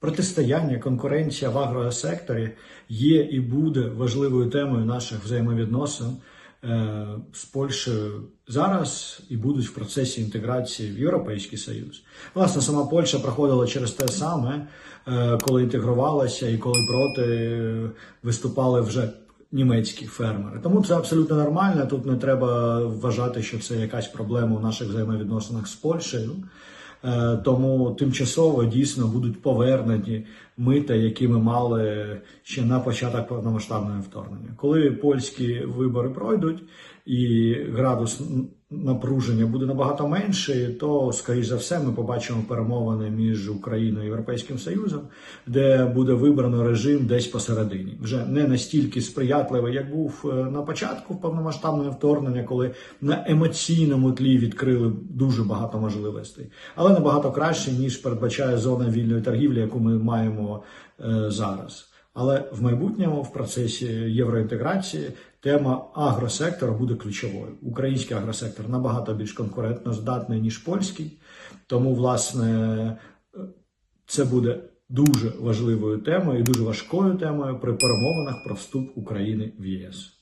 Протистояння, конкуренція в агросекторі є і буде важливою темою наших взаємовідносин е, з Польщею зараз і будуть в процесі інтеграції в Європейський Союз. Власне, сама Польща проходила через те саме, е, коли інтегрувалася і коли проти е, виступали вже німецькі фермери. Тому це абсолютно нормально. Тут не треба вважати, що це якась проблема в наших взаємовідносинах з Польщею. Е, Тому тимчасово дійсно будуть повернені мита, які ми мали ще на початок повномасштабного вторгнення. Коли польські вибори пройдуть і градус напруження буде набагато менший, то скоріш за все ми побачимо перемовини між Україною і Європейським Союзом, де буде вибрано режим десь посередині, вже не настільки сприятливий, як був е, на початку повномасштабного вторгнення, коли на емоційному тлі відкрили дуже багато можливостей, але набагато краще ніж передбачає зона вільної торгівлі, яку ми маємо е, зараз. Але в майбутньому в процесі євроінтеграції тема агросектора буде ключовою. Український агросектор набагато більш конкурентно здатний ніж польський, тому власне це буде дуже важливою темою і дуже важкою темою при перемовинах про вступ України в ЄС.